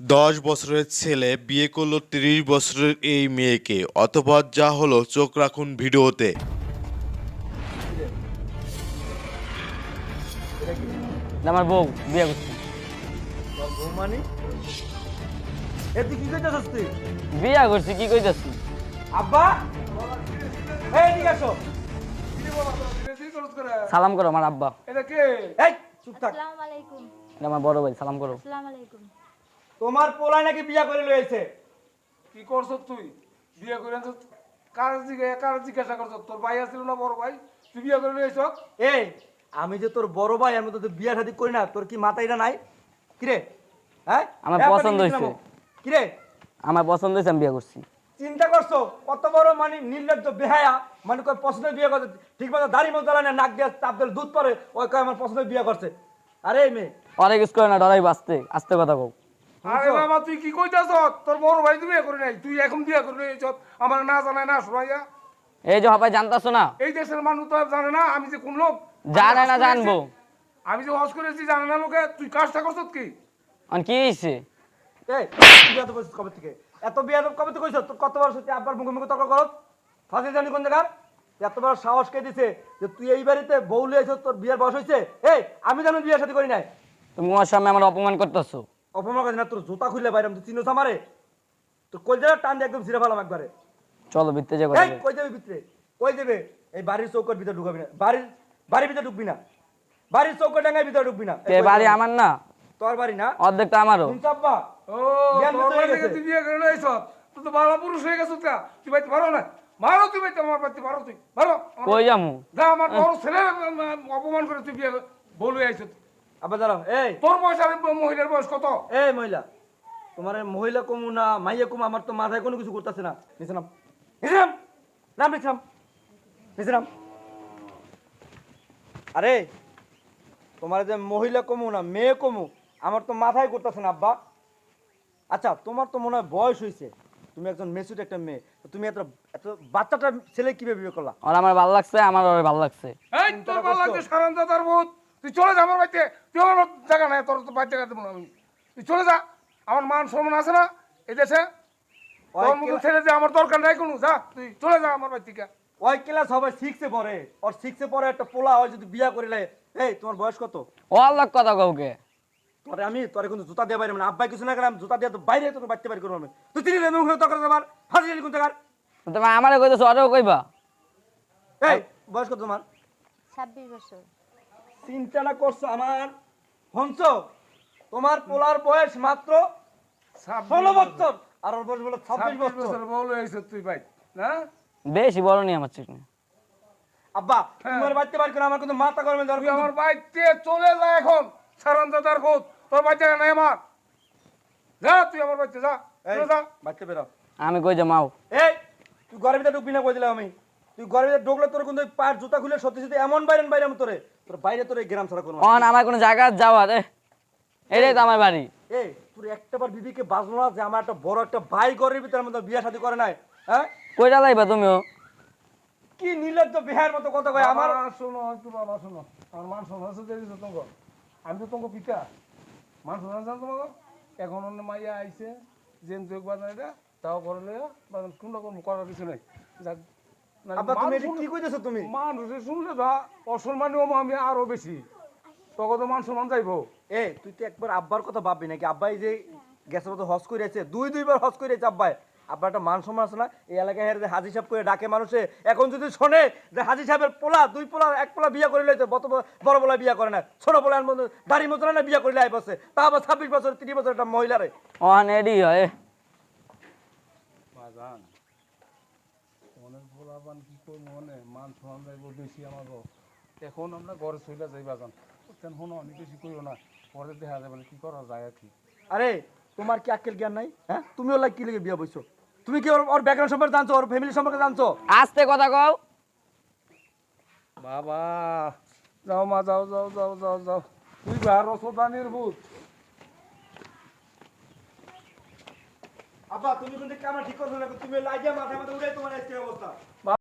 দশ বছরের ছেলে বিয়ে করল তিরিশ বছরের এই মেয়েকে অতপর যা হলো চোখ রাখুন ভিডিওতে। আমার বউ বিয়ে করছে। এ তুই কি করতেছিস তুই? বিয়ে করছি কি আব্বা! এই সালাম করো আমার আব্বা। এই চুপ থাক। আসসালামু আলাইকুম। আমার বড় ভাই সালাম করো। আসসালামু আলাইকুম। তোমার পোলা নাকি বিয়া করে লয়েছে কি করছ তুই? বিয়ে করে কার জিজ্ঞাসা কার জিজ্ঞাসা করছ? তোর ভাই আছিল না বড় ভাই? তুই বিয়ে করে লইছ এই আমি যে তোর বড় ভাই আমি তো বিয়া শাদি করি না তোর কি মাথাইটা নাই? কিরে? হ্যাঁ? আমার পছন্দ হয়েছে। কিরে? আমার পছন্দ হয়েছে আমি বিয়ে করছি। চিন্তা করছ? কত বড় মানে নির্লজ্জ বেহায়া। মানে কয় পছন্দের বিয়ে করছে ঠিক মতো দাড়ি মতো না নাক দিয়ে চাপ দিলে দুধ পরে ওই কয় আমার পছন্দের বিয়ে করছে। আরে মেয়ে। অনেক কিছু করে না ডরাই বাঁচতে আস্তে কথা কও। আরে বাবা তুই কি কইতাছ? তোর বড় ভাই বিয়ে করে নাই। তুই এখন বিয়ে করে লইছ আমার না জানাই না শোনাইয়া এই যে হবাই জানতাছো না? এই দেশের মানুষ তো জানে না আমি যে কোন লোক? জানে না জানব। আমি যে হজ করেছি জানে না লোকে। তুই কাজটা করছ কি? অন কি হয়েছে এই বিয়া তো কবে থেকে? এত বিয়া কবে থেকে কইছ তোর কত বড় সত্যি আব্বার মুখে মুখে তর্ক করত ফাঁসি জানি কোন জায়গার? এত বড় সাহস কে দিছে যে তুই এই বাড়িতে বউ লিয়েছ তোর বিয়ের বয়স হয়েছে এই আমি যেন বিয়ের সাথে করি নাই। তুমি আমার সামনে আমার অপমান করতেছো। অপমান করছি না তোর জুতা খুললে বাইরে তুই চিনোস আমারে? তোর কই যাবে টান দিয়ে একদম ছিঁড়ে ফেলাম একবারে। চলো ভিত্তে যে কথা এই কই যাবে ভিতরে কই যাবে এই বাড়ির চৌকর ভিতরে ঢুকাবি না। বাড়ির বাড়ির ভিতরে ঢুকবি না। বাড়ির চৌকর ডাঙ্গার ভিতরে ঢুকবি না। এই বাড়ি আমার না? তোর বাড়ি না? অর্ধেক তো আমারও। শুনছ আব্বা ও। তুই বিয়ে করে লইছ তুই তো বাবা পুরুষ হয়ে গেছিস কা তুই বাইতে পারো না? মারো তুই বাইতে আমার বাইতে পারো তুই। মারো কই যামু? যা আমার বড় ছেলে অপমান করে তুই বিয়ে বলে আইছ আব্বা দাঁড়াও এই। তোর বয়স আর মহিলার বয়স কত? এই মহিলা তোমার মহিলা কমু না মাইয়া কমু আমার তো মাথায় কোনো কিছু করতেছে না। নিচে নাম। নিচে নাম। নাম নিচে নাম। নিচে নাম। আরে তোমার যে মহিলা কমু না মেয়ে কমু আমার তো মাথায় করতেছে না আব্বা। আচ্ছা তোমার তো মনে হয় বয়স হয়েছে তুমি একজন মেসুট একটা মেয়ে তুমি এত এত বাচ্চাটা ছেলে কীভাবে বিয়ে করলা? আর আমার ভালো লাগছে আমার ভালো লাগছে। এই তোর ভালো লাগছে সারান দাদার বহুত তুই চলে যা আমার বাড়িতে। তুই আমার জায়গা নাই তোর তো বাড়ি জায়গা দেবো না আমি। তুই চলে যা আমার মান সম্মান আছে না এই দেশে। তোর মতো ছেলে যে আমার দরকার নাই কোনো যা তুই চলে যা আমার বাড়ি থেকে ওই ক্লাস হবে সিক্সে পড়ে। ওর সিক্সে পড়ে একটা পোলা হয় যদি বিয়া করিলে এই তোমার বয়স কত? ও আল্লাহ কথা কাউকে তোরে আমি তোরে কিন্তু জুতা দিয়ে বাইরে মানে আব্বাই কিছু না করে আমি জুতা দিয়ে তো বাইরে তোর বাড়তে বাইরে করব আমি। তুই তিনি রেমে মুখে তখন আমার ফাঁসি দিলি কোন জায়গার তুমি আমারে কইতেছো ওরেও কইবা? এই বয়স কত তোমার? ছাব্বিশ বছর। চিন্তা না করছ আমার? হংস তোমার পোলার বয়স মাত্র ষোলো বছর। আর ওর বয়স বলো ছাব্বিশ বছর। বউ হয়েছে তুই ভাই না? বেশি বড় নি আমার চিঠি আব্বা হ্যাঁ। তোমার বাড়তে বাইরে করে আমার কিন্তু মাথা গরমে দরকার আমার বাড়িতে চলে যা এখন। সারান দাদার বহুত তোর নাই আমার। যা তুই আমার বাড়িতে যা। যা। বাড়তে বেরো। আমি কই যাও মাও এই তুই ঘরের ভিতরে ঢুকবি না কই দিলাম আমি। তুই ঘরের ভিতরে ঢুকলে তোর কিন্তু পায়ের জুতা খুলে সত্যি সত্যি এমন বাইরে বাইরে আমি তোরে। তোর বাইরে তোর এই গ্রাম ছাড়া করব না। অন আমার কোনো জায়গা যাওয়ার এ এটাই তো আমার বাড়ি। এই তোর একটাবার বিবিকে বাজলো না যে আমার একটা বড় একটা ভাই ঘরের ভিতরে আমাদের বিয়া শাদী করে নাই হ্যাঁ? কইটা লাইবা তুমিও। কি নির্লজ্জ বিহার মতো কথা কয় আমার? শোনো একটু বাবা শোনো। আমার মান শোনো আছে তো তোমাকে? আমি তো তোমাকে পিতা। মান শোনো জানো তোমাকে? এখন অন্য মাইয়া আইছে জেন যোগ বাজার এটা তাও করে লইয়া বাজার কোন রকম করার কিছু নাই। যাক, আব্বা তুমি এটা কি কইতেছো তুমি? মানুষে শুনলে বা অসম্মানীয় আমি আরও বেশি। তখন তো মান সম্মান যাইবো এ তুই তো একবার আব্বার কথা ভাববি নাকি? আব্বাই যে গেছে মতো হজ করে দুই দুইবার হজ করে আব্বাই। আব্বার একটা মান সম্মান আছে না? এই এলাকায় হেরে হাজি সাহেব করে ডাকে মানুষে এখন যদি শোনে যে হাজি সাহেবের পোলা দুই পোলা এক পোলা বিয়া করে লইতে বত বড় পোলা বিয়া করে না ছোট পোলা দাড়ি মতো না বিয়া করে লাই বসে। তা আবার ছাব্বিশ বছর তিরিশ বছর একটা মহিলারে। হয়। ভোলাবান কি করব মনে মান সম্মান যাইবো বেশি আমার এখন আমরা ঘরে চলে যাই বাজান তেন শোনো অনেক বেশি করিও না। পরে দেখা যাবে কি করা যায় আর কি। আরে তোমার কি আক্কেল জ্ঞান নাই? হ্যাঁ? তুমি ওর লাগে কি লেগে বিয়া বইছো? তুমি কি ওর ওর ব্যাকগ্রাউন্ড সম্পর্কে জানছো? ওর ফ্যামিলি সম্পর্কে জানছো? আস্তে কথা কও। বাবা যাও মা যাও যাও যাও যাও যাও। তুই ভার রসদানির ভূত। আব্বা, তুমি কিন্তু ক্যামেরা ঠিক করছ না, তুমি লাইজা মাথায় মাথায় উঠে তোমার আজকে অবস্থা।